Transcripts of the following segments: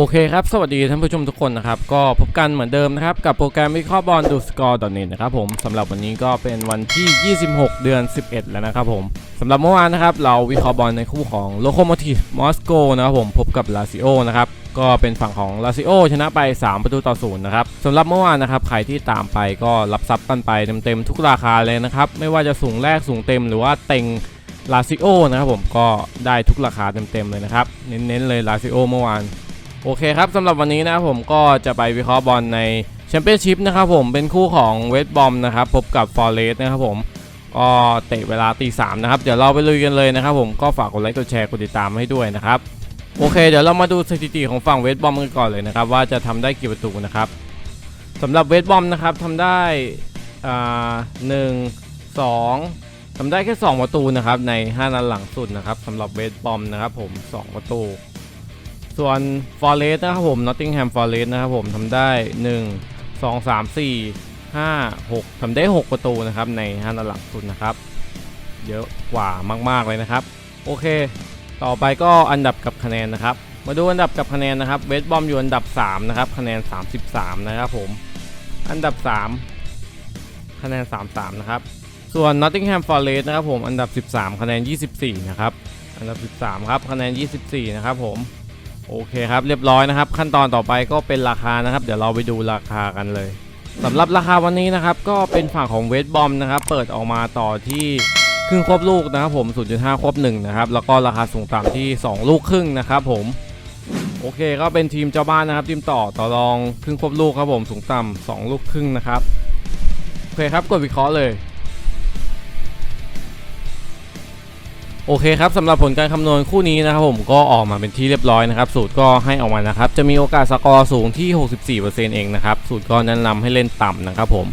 โอเคครับ สวัสดีท่านผู้ชมทุกคนนะครับ ก็พบกันเหมือนเดิมนะครับ กับโปรแกรมวิเคราะห์บอลดูสกอร์ .net นะครับผมสำหรับวันนี้ก็เป็นวันที่ 26 เดือน 11 แล้วนะครับผมสำหรับเมื่อวานนะครับ เราวิเคราะห์บอลในคู่ของโลโคโมทีฟมอสโกนะครับผมพบกับลาซิโอนะครับก็เป็นฝั่งของลาซิโอชนะไป 3 ประตูต่อศูนย์นะครับสำหรับเมื่อวานนะครับใครที่ตามไปก็รับทรัพย์กันไปเต็มๆทุกราคาเลยนะครับไม่ว่าจะสูงแรกสูงเต็มหรือว่าเต็งลาซิโอนะครับผมก็ได้ทุกราคาเต็มๆเลยนะครับเน้นๆเลยลาซิโอเมื่อวาน โอเคครับสำหรับวันนี้นะผมก็จะไปวิเคราะห์บอลในแชมเปี้ยนชิพนะครับผมเป็นคู่ของเวสต์บอมนะครับพบกับฟอร์เรสนะครับผมก็เตะเวลาตีสามนะครับเดี๋ยวเราไปลุยกันเลยนะครับผมก็ฝากกดไลค์กดแชร์กดติดตามให้ด้วยนะครับโอเค เดี๋ยวเรามาดูสถิติของฝั่งเวสต์บอมกันก่อนเลยนะครับว่าจะทำได้กี่ประตูนะครับสำหรับเวสต์บอมนะครับทำได้อ่าหนึ่งสองทำได้แค่ 2 ประตูนะครับใน 5 นัดหลังสุดนะครับสำหรับเวสต์บอมนะครับผม 2 ประตู ส่วน Forest นะครับผม Nottingham Forest นะครับผมทำได้ 1 2 3 4 5 6ทำได้ 6 ประตูนะครับใน5นัดหลังสุดนะครับ เยอะกว่ามาก ๆ เลยนะครับ โอเค ต่อไปก็อันดับกับคะแนนนะครับ มาดูอันดับกับคะแนนนะครับเวสบอมอยู่อันดับ 3 นะครับ คะแนน 33 นะครับผม อันดับ 3 คะแนน 33 นะครับ ส่วน Nottingham Forest นะครับผม อันดับ 13 คะแนน 24 นะครับ อันดับ 13 ครับ คะแนน 24 นะครับผม โอเคครับเรียบร้อยนะครับ ขั้นตอนต่อไปก็เป็นราคานะครับ เดี๋ยวเราไปดูราคากันเลยสำหรับราคาวันนี้นะครับ ก็เป็นฝั่งของเวสบอมนะครับ เปิดออกมาต่อที่ครึ่งควบลูกนะครับผม 0.5ควบ1นะครับ แล้วก็ราคาสูงต่ำที่ 2 ลูกครึ่งนะครับผม โอเคก็เป็นทีมเจ้าบ้านนะครับ ทีมต่อต่อรองครึ่งควบลูกครับผมสูงต่ำ2ลูกครึ่งนะครับ โอเคครับกดวิเคราะห์เลย โอเคครับสำหรับผลการคำนวณคู่นี้นะครับผมก็ออกมาเป็นที่เรียบร้อยนะครับ สูตรก็ให้ออกมานะครับ จะมีโอกาสสกอร์สูงที่ 64%เองนะครับ สูตรก็แนะนำให้เล่นต่ำนะครับผม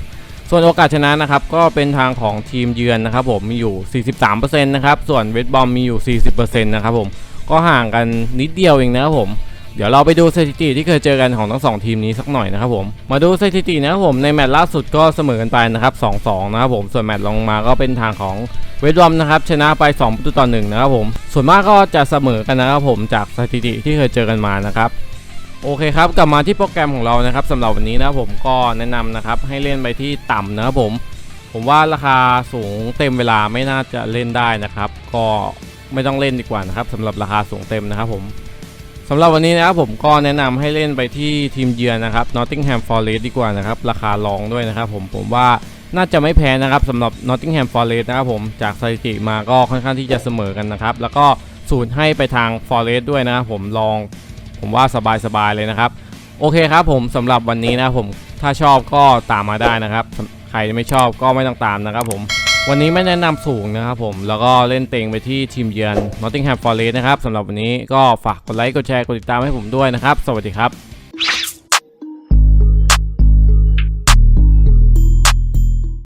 ส่วนโอกาสชนะนะครับก็เป็นทางของทีมเยือนนะครับผมมีอยู่ 43%นะครับส่วนเวทบอมมีอยู่ 40%นะครับผมก็ห่างกันนิดเดียวเองนะครับผม เดี๋ยวเราไปดูสถิติที่เคยเจอกันของทั้งสองทีมนี้สักหน่อยนะครับผมมาดูสถิตินะครับผมในแมตช์ล่าสุดก็เสมอกันไปนะครับ2-2นะครับผมส่วนแมตช์ลงมาก็เป็นทางของเวสต์บอมนะครับชนะไป2ประตูต่อ1นะครับผมส่วนมากก็จะเสมอกันนะครับผมจากสถิติที่เคยเจอกันมานะครับโอเคครับกลับมาที่โปรแกรมของเรานะครับสำหรับวันนี้นะครับผมก็แนะนำนะครับให้เล่นไปที่ต่ำนะครับผมผมว่าราคาสูงเต็มเวลาไม่น่าจะเล่นได้นะครับ ก็ไม่ต้องเล่นดีกว่านะครับสำหรับราคาสูงเต็มนะครับผม สำหรับวันนี้นะครับผมก็แนะนำให้เล่นไปที่ทีมเยือนนะครับ Nottingham Forest ดีกว่านะครับ ราคารองด้วยนะครับผมผมว่าน่าจะไม่แพ้นะครับสำหรับ Nottingham Forest นะครับผมจากสถิติมาก็ค่อนข้างที่จะเสมอกันนะครับ แล้วก็สูตรให้ไปทาง Forest ด้วยนะครับผมลองผมว่าสบายๆเลยนะครับ โอเคครับผมสำหรับวันนี้นะครับผมถ้าชอบก็ตามมาได้นะครับ ใครไม่ชอบก็ไม่ต้องตามนะครับผม วันนี้ไม่แนะนำสูงนะครับผม แล้วก็เล่นเต็งไปที่ทีมเยือน Nottingham Forest นะครับสำหรับวันนี้ก็ฝากกดไลค์ กดแชร์ กดติดตามให้ผมด้วยนะครับ สวัสดีครับ